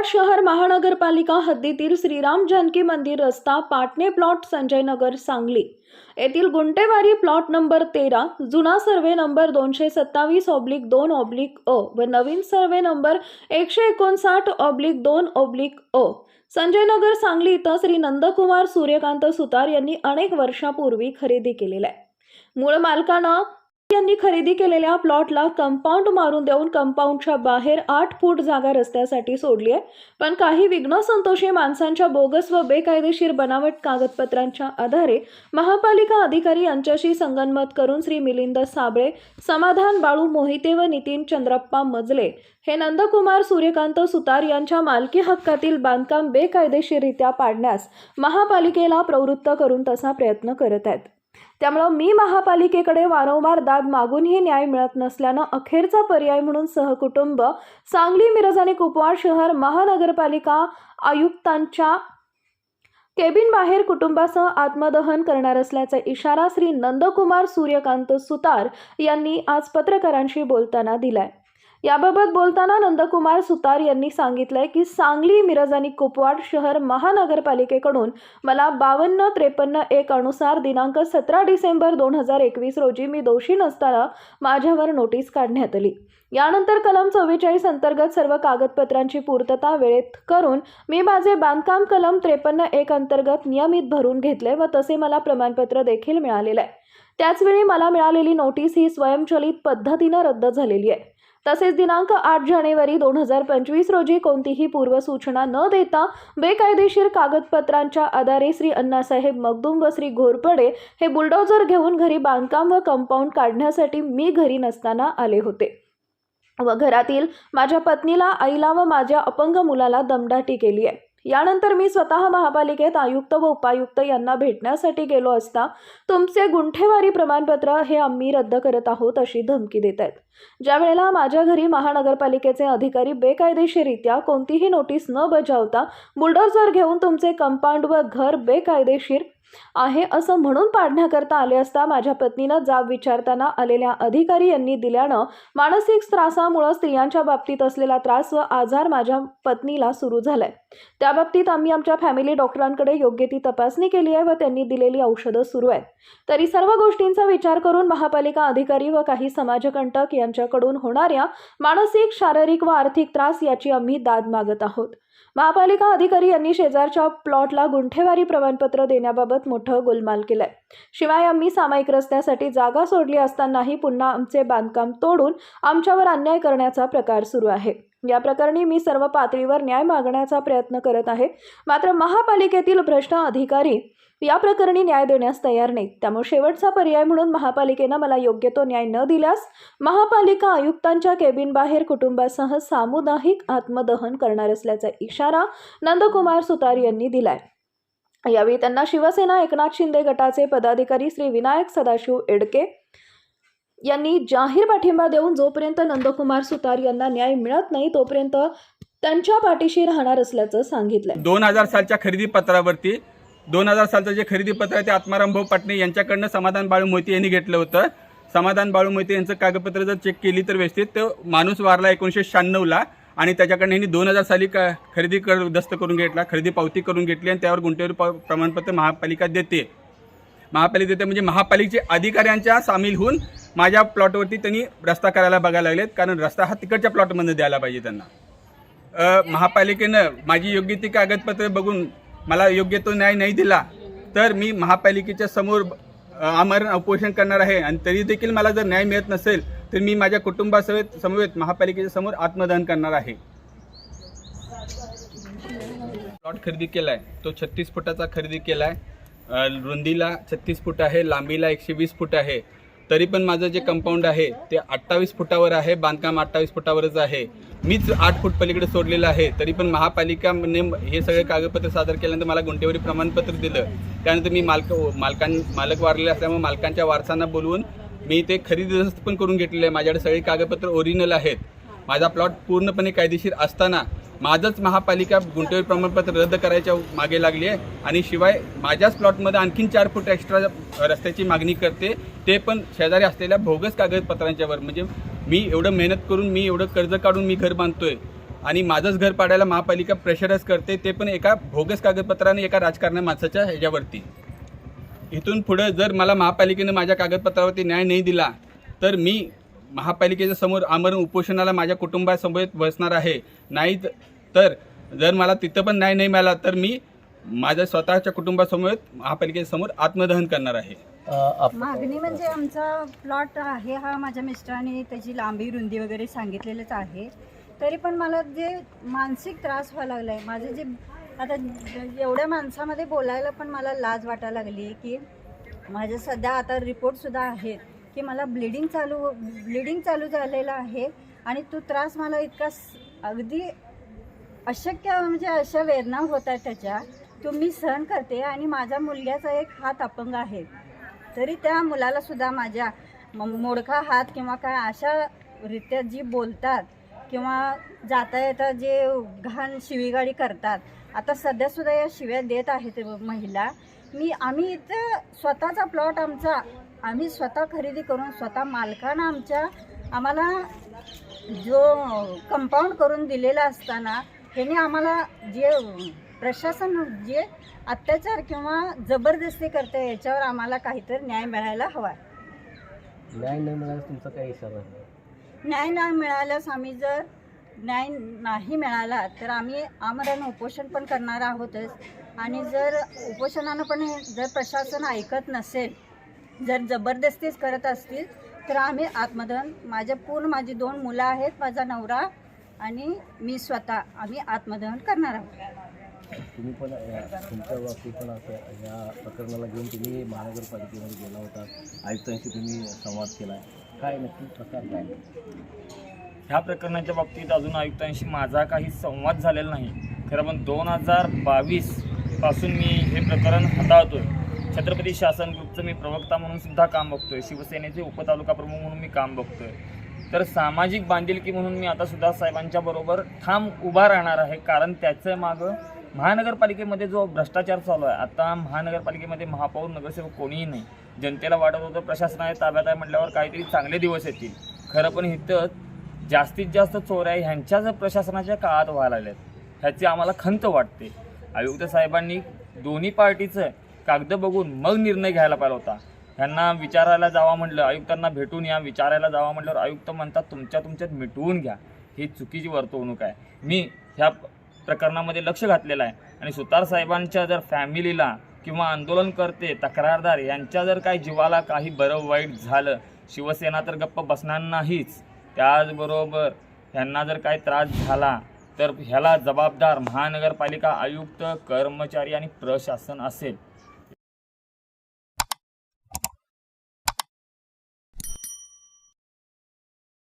यवतमाळ शहर महानगरपालिका हद्दीतील श्रीराम जानकी मंदिर रस्ता पाटणे प्लॉट संजयनगर सांगली. येथील गुंटेवारी प्लॉट नंबर तेरा जुना सर्वे नंबर दोनशे सत्तावीस ऑब्लिक दोन ऑब्लिक अ व नवीन सर्वे नंबर एकशे एकोणसाठ ऑब्लिक दोन ऑब्लिक अ. संजय नगर सांगली इथं श्री नंदकुमार सूर्यकांत सुतार यांनी अनेक वर्षापूर्वी खरेदी केलेला आहे. मूळ मालकानं यांनी खरेदी केलेल्या प्लॉटला कंपाऊंड मारून देऊन कंपाऊंडच्या बाहेर आठ फूट जागा रस्त्यासाठी सोडली आहे. पण काही विघ्न संतोषी माणसांच्या बोगस व बेकायदेशीर बनावट कागदपत्रांच्या आधारे महापालिका अधिकारी यांच्याशी संगनमत करून श्री मिलिंद साबळे समाधान बाळू मोहिते व नितीन चंद्रप्पा मजले हे नंदकुमार सूर्यकांत सुतार यांच्या मालकी हक्कातील बांधकाम बेकायदेशीररित्या पाडण्यास महापालिकेला प्रवृत्त करून तसा प्रयत्न करत आहेत. त्यामुळं मी महापालिकेकडे वारंवार दाद मागूनही न्याय मिळत नसल्यानं अखेरचा पर्याय म्हणून सहकुटुंब सांगली मिरज आणि कुपवाड शहर महानगरपालिका आयुक्तांच्या केबिन बाहेर कुटुंबासह आत्मदहन करणार असल्याचा इशारा श्री नंदकुमार सूर्यकांत सुतार यांनी आज पत्रकारांशी बोलताना दिलाय. याबाबत बोलताना नंदकुमार सुतार यांनी सांगितलंय की सांगली मिरज आणि कुपवाड शहर महानगरपालिकेकडून मला बावन्न त्रेपन्न एक अनुसार दिनांक सतरा डिसेंबर दोन हजार एकवीस रोजी मी दोषी नसताना माझ्यावर नोटीस काढण्यात आली. यानंतर कलम चव्वेचाळीस अंतर्गत सर्व कागदपत्रांची पूर्तता वेळेत करून मी माझे बांधकाम कलम त्रेपन्न एक अंतर्गत नियमित भरून घेतले व तसे मला प्रमाणपत्र देखील मिळालेलं आहे. त्याचवेळी मला मिळालेली नोटीस ही स्वयंचलित पद्धतीनं रद्द झालेली आहे. तसेच दिनांक आठ जानेवारी दोन हजार पंचवीस रोजी कोणतीही पूर्वसूचना न देता बेकायदेशीर कागदपत्रांच्या आधारे श्री अण्णासाहेब मगदूम व श्री घोरपडे हे बुलडोझर घेऊन घरी बांधकाम व कंपाऊंड काढण्यासाठी मी घरी नसताना आले होते. व घरातील माझ्या पत्नीला आईला व माझ्या अपंग मुलाला दमदाटी केली आहे. यानंतर मी स्वतः महापालिकेत आयुक्त व उपायुक्त यांना भेटण्यासाठी गेलो असता तुमचे गुंठेवारी प्रमाणपत्र हे आम्ही रद्द करत आहोत अशी धमकी देत आहेत. ज्या वेळेला माझ्या घरी महानगरपालिकेचे अधिकारी बेकायदेशीररित्या कोणतीही नोटीस न बजावता बुलडोझर घेऊन तुमचे कंपाऊंड व घर बेकायदेशीर आहे असं म्हणून पाडण्याकरता आले असता माझ्या पत्नीनं जाब विचारताना आलेल्या अधिकारी यांनी दिल्यानं मानसिक त्रासामुळं स्त्रियांच्या बाबतीत असलेला त्रास व आजार माझ्या पत्नीला सुरू झालाय. त्याबाबतीत आम्ही आमच्या फॅमिली डॉक्टरांकडे योग्य ती तपासणी केली आहे व त्यांनी दिलेली औषधं सुरू आहेत. तरी सर्व गोष्टींचा विचार करून महापालिका अधिकारी व काही समाजकंटक यांच्याकडून होणाऱ्या मानसिक शारीरिक व आर्थिक त्रास याची आम्ही दाद मागत आहोत. महापालिका अधिकारी यांनी शेजारच्या प्लॉटला गुंठेवारी प्रमाणपत्र देण्याबाबत मोठं गोलमाल केलंय. शिवाय आम्ही सामायिक रस्त्यासाठी जागा सोडली असतानाही पुन्हा आमचे बांधकाम तोडून आमच्यावर अन्याय करण्याचा प्रकार सुरू आहे. या प्रकरणी मी सर्व पातळीवर न्याय मागण्याचा प्रयत्न करत आहे. मात्र महापालिकेतील भ्रष्ट अधिकारी या प्रकरणी न्याय देण्यास तयार नाहीत. त्यामुळे शेवटचा पर्याय म्हणून महापालिकेनं मला योग्य तो न्याय न दिल्यास महापालिका आयुक्तांच्या केबिन बाहेर कुटुंबासह सामुदायिक आत्मदहन करणार असल्याचा इशारा नंदकुमार सुतार यांनी दिलाय. यावेळी त्यांना शिवसेना एकनाथ शिंदे गटाचे पदाधिकारी श्री विनायक सदाशिव एडके यांनी जाहीर पाठिंबा देऊन जोपर्यंत नंदकुमार सुतार यांना न्याय मिळत नाही तोपर्यंत त्यांच्या पाठीशी राहणार असल्याचं सांगितलं दोन हजार सालच्या खरेदी पत्रावरती दोन हजार सालचं जे खरेदी पत्र आहे ते आत्माराम भाऊ पाटणे यांच्याकडनं समाधान बाळू मोहिते यांनी घेतलं होतं. समाधान बाळू मोहिते यांचं कागदपत्र जर चेक केली तर व्यवस्थित तो माणूस वारला एकोणीसशे शहाण्णवला. आणि त्याच्याकडनं ह्यांनी दोन हजार साली का खरेदी कर दस्त करून घेतला खरेदी पावती करून घेतली आणि त्यावर गुंतवणूक प- प्रमाणपत्र महापालिका देते. महापालिका देते म्हणजे महापालिकेचे अधिकाऱ्यांच्या सामील होऊन माझ्या प्लॉटवरती त्यांनी रस्ता करायला बघायला लागलेत कारण रस्ता हा तिकडच्या प्लॉटमध्ये द्यायला पाहिजे त्यांना. महापालिकेनं माझी योग्य ती कागदपत्रे बघून मला योग्य तो न्याय नाही दिला तर मी महापालिकेच्या समोर आमरण उपोषण करणार आहे. आणि तरी देखील मला जर न्याय मिळत नसेल तर मी माझ्या कुटुंबासमेत समवेत महापालिकेच्या समोर आत्मदहन करणार आहे. प्लॉट खरेदी केलाय. तो छत्तीस फुटाचा खरेदी केलाय. आहे रुंदीला छत्तीस फूट आहे लांबीला एकशे वीस फूट आहे. तरी पण माझं जे कंपाऊंड आहे ते अठ्ठावीस फुटावर आहे बांधकाम अठ्ठावीस फुटावरच आहे. मीच आठ फूट पलीकडे सोडलेलं आहे तरी पण महापालिकाने हे सगळे कागदपत्र सादर केल्यानंतर मला गुंठेवरी प्रमाणपत्र दिलं. त्यानंतर मी मालक मालकां मालक वारलेले असल्यामुळे मालकांच्या वारसांना बोलवून मी ते खरेदी पण करून घेतलेले आहे. माझ्याकडे सगळी कागदपत्र ओरिजिनल आहेत. माझा प्लॉट पूर्णपणे कायदेशीर असताना माझंच महापालिका गुंतवणूक प्रमाणपत्र रद्द करायच्या मागे लागली आहे. आणि शिवाय माझ्याच प्लॉटमध्ये आणखीन चार फूट एक्स्ट्रा रस्त्याची मागणी करते. ते पण शेजारी असलेल्या भोगस कागदपत्रांच्यावर म्हणजे मी एवढं मेहनत करून मी एवढं कर्ज काढून मी घर बांधतोय. आणि माझंच घर पाडायला महापालिका प्रेशरच करते. ते पण एका भोगस कागदपत्राने एका राजकारण्या माणसाच्या ह्याच्यावरती. इथून पुढं जर मला महापालिकेनं माझ्या कागदपत्रावरती न्याय नाही दिला तर मी महापालिकेच्या समोर आमरण उपोषणाला माझ्या कुटुंबासमोर बसणार आहे. नाही तर जर मला तिथं पण न्याय नाही मिळाला तर मी माझ्या स्वतःच्या कुटुंबासमोर महापालिकेच्या समोर आत्मदहन करणार आहे. मागणी म्हणजे आमचा प्लॉट आहे हा माझ्या मिस्टरांनी त्याची लांबी रुंदी वगैरे सांगितलेलंच आहे. तरी पण मला जे मानसिक त्रास व्हायला लागला आहे माझं जे आता एवढ्या माणसामध्ये बोलायला पण मला लाज वाटायला लागली की माझे सध्या आता रिपोर्टसुद्धा आहेत की मला ब्लिडिंग चालू ब्लिडिंग चालू झालेलं आहे आणि तो त्रास मला इतका अगदी अशक्य म्हणजे अशा वेदना होत आहेत त्याच्या. तो मी सहन करते आणि माझ्या मुलग्याचा एक हात अपंग आहे. तरी त्या मुलालासुद्धा माझ्या मोडका हात किंवा काय अशा रित्या जी बोलतात किंवा जाता येता जे घाण शिवीगाडी करतात आता सध्यासुद्धा या शिव्या देत आहेत महिला मी आम्ही इथं स्वतःचा प्लॉट आमचा आम्ही स्वतः खरेदी करून स्वतः मालकानं आमच्या आम्हाला जो कंपाऊंड करून दिलेला असताना त्यांनी आम्हाला जे प्रशासन जे अत्याचार किंवा जबरदस्ती करते याच्यावर आम्हाला काहीतरी न्याय मिळायला हवा न्याय न मिळाल्यास तुमचा काय इशारा आहे? न्याय नाही मिळाल्यास आम्ही जर न्याय नाही मिळाला तर आम्ही आमरण उपोषण पण करणार आहोतच आणि जर उपोषणानं पण हे जर प्रशासन ऐकत नसेल जर जबरदस्तीच करत असतील तर आम्ही आत्मदहन माझ्या पूर्ण माझी दोन मुलं आहेत माझा नवरा आणि मी स्वतः आम्ही आत्मदहन करणार आहोत. तुम्ही पण तुमच्या बाबतीत पण असं या प्रकरणाला घेऊन तुम्ही महानगरपालिकेमध्ये गेला होता. आयुक्तांशी तुम्ही संवाद केला. काय नक्की प्रकार काय? ह्या प्रकरणाच्या बाबतीत अजून आयुक्तांशी माझा काही संवाद झालेला नाही. खरं पण दोन हजार बावीसपासून मी हे प्रकरण हाताळतो आहे छत्रपती शासन ग्रुपचं मी प्रवक्ता म्हणून सुद्धा काम आहे शिवसेनेचे उपतालुका प्रमुख म्हणून मी काम बघतो आहे तर सामाजिक बांधिलकी म्हणून मी आता सुद्धा साहेबांच्या बरोबर ठाम उभा राहणार आहे. कारण त्याचं मागं महानगरपालिकेमध्ये जो भ्रष्टाचार चालू आहे आता महानगरपालिकेमध्ये महापौर नगरसेवक कोणीही नाही. जनतेला वाटत होतं प्रशासनाने ताब्यात आहे म्हटल्यावर काहीतरी चांगले दिवस येतील. खरं पण इथं जास्तीत जास्त चोऱ्या ह्यांच्या जर प्रशासनाच्या काळात व्हायला लागल्यात. ह्याची आम्हाला खंत वाटते. आयुक्त साहेबांनी दोन्ही पार्टीचं कागद बघून मग निर्णय घ्यायला पाहिला होता. ह्यांना विचारायला जावा म्हटलं आयुक्तांना भेटून या. विचारायला जावा म्हटल्यावर आयुक्त म्हणतात तुमच्या तुमच्यात मिटवून घ्या. ही चुकीची वर्तवणूक आहे. मी ह्या प्रकरणामध्ये लक्ष घातलेलं आहे. आणि सुतार साहेबांच्या जर फॅमिलीला किंवा आंदोलन करते तक्रारदार यांच्या जर काही जीवाला काही बरं वाईट झालं शिवसेना तर गप्प बसणार नाहीच. त्याचबरोबर ह्यांना जर काही त्रास झाला तर ह्याला जबाबदार महानगरपालिका आयुक्त कर्मचारी आणि प्रशासन असेल.